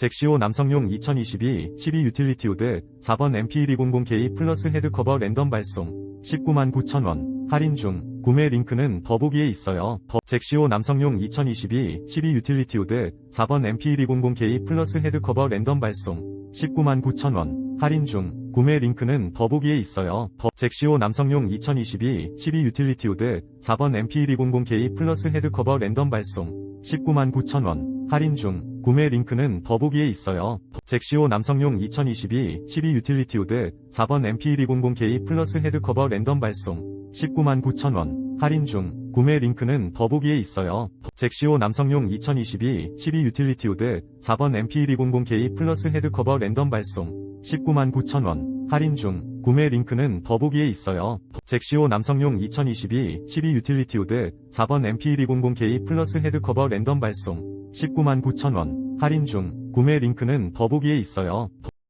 잭시오 남성용 2022 12 유틸리티 우드 4번 MP200K 플러스 헤드커버 랜덤 발송 19만 9천원 할인 중 구매 링크는 더보기에 있어요. 더 잭시오 남성용 2022 12 유틸리티 우드 4번 MP200K 플러스 헤드커버 랜덤 발송 19만 9천원 할인 중 구매 링크는 더보기에 있어요. 더 잭시오 남성용 2022 12 유틸리티 우드 4번 MP200K 플러스 헤드커버 랜덤 발송 19만 9천원. 할인 중. 구매 링크는 더보기에 있어요. 잭시오 남성용 2022 12 유틸리티 우드 4번 MP200K 플러스 헤드커버 랜덤 발송. 19만 9천원. 할인 중. 구매 링크는 더보기에 있어요. 잭시오 남성용 2022 12 유틸리티 우드 4번 MP200K 플러스 헤드커버 랜덤 발송. 19만 9천원. 할인 중 구매 링크는 더보기에 있어요. 잭시오 남성용 2022 12 유틸리티 우드 4번 MP200K 플러스 헤드커버 랜덤 발송 19만 9천원 할인 중 구매 링크는 더보기에 있어요.